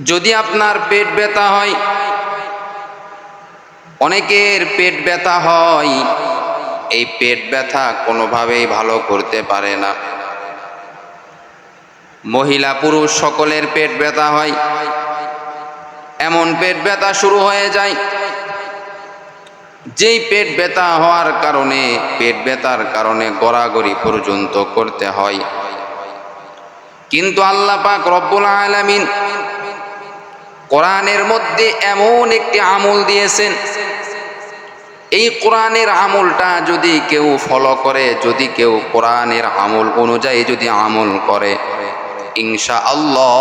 যদি আপনার পেট ব্যথা হয়, অনেকের পেট ব্যথা হয়, এই পেট ব্যথা কোনোভাবেই ভালো করতে পারে না। মহিলা পুরুষ সকলের পেট ব্যথা হয়, এমন পেট ব্যথা শুরু হয়ে যায়। যেই পেট ব্যথা হওয়ার কারণে, পেট ব্যথার কারণে গড়াগড়ি পর্যন্ত করতে হয়। কিন্তু আল্লাহ পাক রব্বুল আলামিন কোরআনের মধ্যে এমন একটি আমল দিয়েছেন এই কোরআনের আমলটা যদি কেউ ফলো করে যদি কেউ কোরআনের আমল অনুযায়ী যদি আমল করে ইনশা আল্লাহ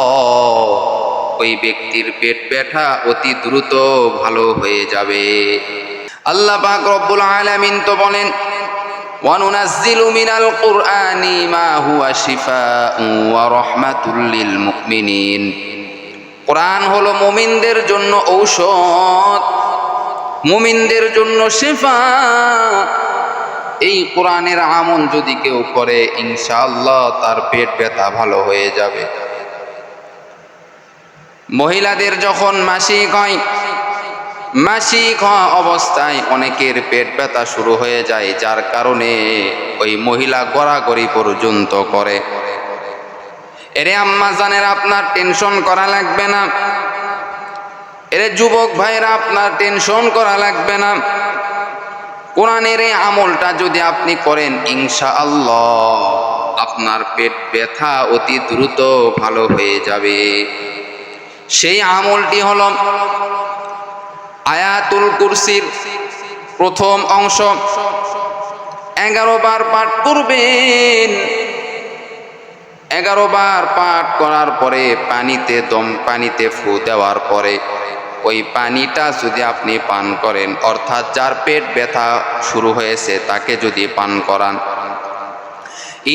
ওই ব্যক্তির পেট ব্যথা অতি দ্রুত ভালো হয়ে যাবে আল্লাহ পাক রব্বুল আলামিন তো বলেন وننزل من القرآن ما هو شفاء ورحمة للمؤمنين কোরআন হলো মুমিনদের জন্য ঔষধ। মুমিনদের জন্য শেফা। এই কোরআনের আমল যদি কেউ করে, ইনশাআল্লাহ তার পেট ব্যথা ভালো হয়ে যাবে। মহিলাদের যখন মাসিক হয়, মাসিক হওয়া অবস্থায় অনেকের পেট ব্যথা শুরু হয়ে যায়, যার কারণে ওই মহিলা গড়াগড়ি পর্যন্ত করে। এরে আম্মা জানের আপনার টেনশন করা লাগবে না। এরে যুবক ভাইরা আপনার টেনশন করা লাগবে না। কোরআনের এই আমলটা যদি আপনি করেন ইনশা আল্লাহ আপনার পেট ব্যথা অতি দ্রুত ভালো হয়ে যাবে। সেই আমলটি হল আয়াতুল কুরসির প্রথম অংশ। এগারো বার পাঠ করবেন। এগারো বার পাঠ করার পরে পানিতে দম, পানিতে ফু দেওয়ার পরে ওই পানিটা যদি আপনি পান করেন, অর্থাৎ যার পেট ব্যথা শুরু হয়েছে তাকে যদি পান করান।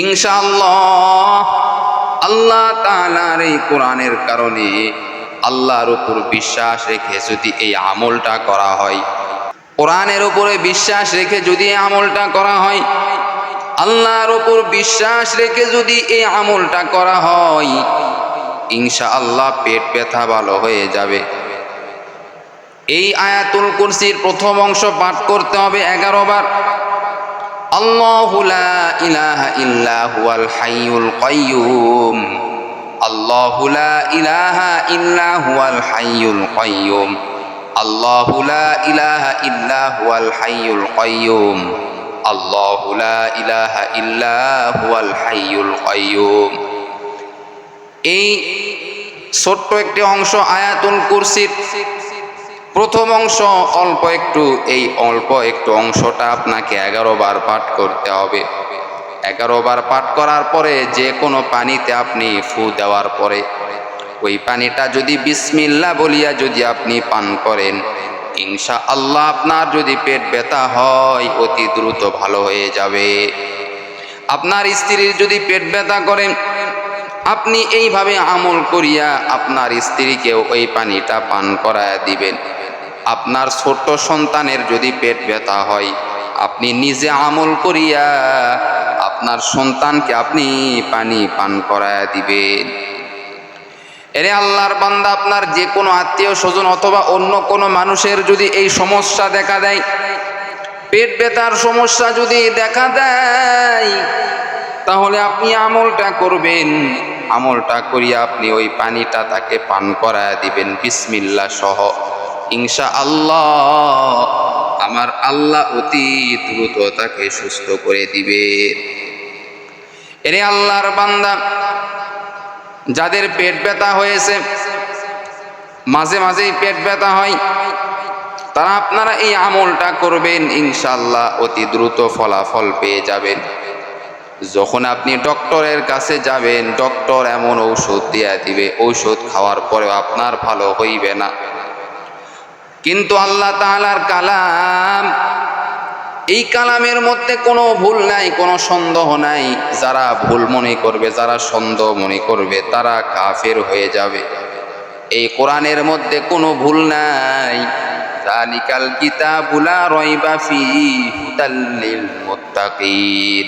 ইনশাআল্লাহ আল্লাহ তাআলার এই কোরআনের কারণে আল্লাহর উপর বিশ্বাস রেখে যদি এই আমলটা করা হয়, কোরআনের উপরে বিশ্বাস রেখে যদি আমলটা করা হয় আল্লাহর ওপর বিশ্বাস রেখে যদি এই আমলটা করা হয় ইনশা আল্লাহ পেট ব্যথা ভালো হয়ে যাবে। এই আয়াতুল কুরসির প্রথম অংশ পাঠ করতে হবে এগারো বার আল্লাহু আল্লাহু ইলাহা হুয়াল হাইয়ুল কাইয়ুম। এই ছোট্ট একটি অংশ আয়াতুল কুরসির প্রথম অংশ, অল্প একটু, এই অল্প একটু অংশটা আপনাকে এগারো বার পাঠ করতে হবে। এগারো বার পাঠ করার পরে যে কোনো পানিতে আপনি ফু দেওয়ার পরে, ওই পানিটা যদি বিসমিল্লা বলিয়া যদি আপনি পান করেন ইনশা আল্লাহ আপনার যদি পেট ব্যথা হয়, অতি দ্রুত ভালো হয়ে যাবে। আপনার স্ত্রীর যদি পেট ব্যথা করেন আপনি এইভাবে আমল করিয়া আপনার স্ত্রীকেও ওই পানিটা পান করায় দিবেন। আপনার ছোট্ট সন্তানের যদি পেট ব্যথা হয়, আপনি নিজে আমল করিয়া আপনার সন্তানকে আপনি পানি পান করায় দিবেন। এরে আল্লাহর বান্দা আপনার যে কোনো আত্মীয় স্বজন অথবা অন্য কোনো মানুষের যদি এই সমস্যা দেখা দেয়, পেট ব্যথার সমস্যা যদি দেখা দেয়, তাহলে আপনি আমলটা করবেন। আমলটা করিয়া আপনি ওই পানিটা তাকে পান করায় দিবেন। বিসমিল্লা সহ। ইনশা আল্লাহ আমার আল্লাহ অতি দ্রুত তাকে সুস্থ করে দিবে। এরে আল্লাহর বান্দা যাদের পেট ব্যথা হয়েছে, মাঝে মাঝেই পেট ব্যথা হয়, তারা আপনারা এই আমলটা করবেন ইনশাল্লাহ অতি দ্রুত ফলাফল পেয়ে যাবেন। যখন আপনি ডক্টরের কাছে যাবেন, ডক্টর এমন ঔষধ দিয়া দিবে, ঔষধ খাওয়ার পরেও আপনার ভালো হইবে না। কিন্তু আল্লাহ তাআলার কালাম এই কালামের মধ্যে কোনো ভুল নাই, কোনো সন্দেহ নাই। যারা ভুল মনে করবে, যারা সন্দেহ মনে করবে, তারা কাফের হয়ে যাবে। এই কোরআনের মধ্যে কোনো ভুল নাই। জালিকাল কিতাবুলা রয়বা ফি হুদাল্লিল মুত্তাকিন।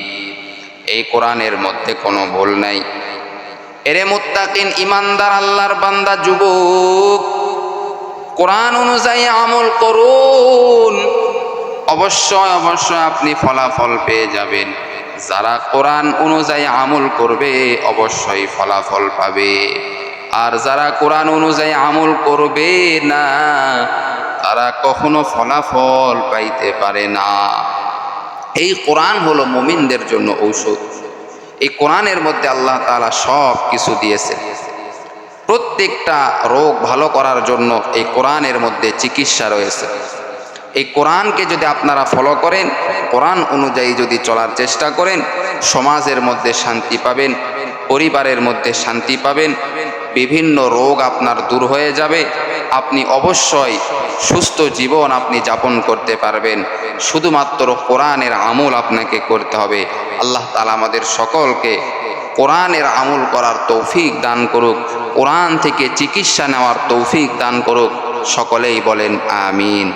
এই কোরআনের মধ্যে কোনো ভুল নাই। এরে মুত্তাকিন, ইমানদার, আল্লাহর বান্দা, যুবক, কোরআন অনুযায়ী আমল করুন। অবশ্যই অবশ্যই আপনি ফলাফল পেয়ে যাবেন। যারা কোরআন অনুযায়ী আমল করবে, অবশ্যই ফলাফল পাবে। আর যারা কোরআন অনুযায়ী আমল করবে না, তারা কখনো ফলাফল পাইতে পারে না। এই কোরআন হলো মুমিনদের জন্য ঔষধ। এই কোরআনের মধ্যে আল্লাহ তাআলা সব কিছু দিয়েছে প্রত্যেকটা রোগ ভালো করার জন্য এই কোরআনের মধ্যে চিকিৎসা রয়েছে। এই কোরআনকে যদি আপনারা ফলো করেন, কোরআন অনুযায়ী যদি চলার চেষ্টা করেন, সমাজের মধ্যে শান্তি পাবেন, পরিবারের মধ্যে শান্তি পাবেন, বিভিন্ন রোগ আপনার দূর হয়ে যাবে, আপনি অবশ্যই সুস্থ জীবন আপনি যাপন করতে পারবেন। শুধুমাত্র কোরআনের আমল আপনাকে করতে হবে। আল্লাহ তালা আমাদের সকলকে কোরআনের আমল করার তৌফিক দান করুক, কোরআন থেকে চিকিৎসা নেওয়ার তৌফিক দান করুক। সকলেই বলেন, আমিন।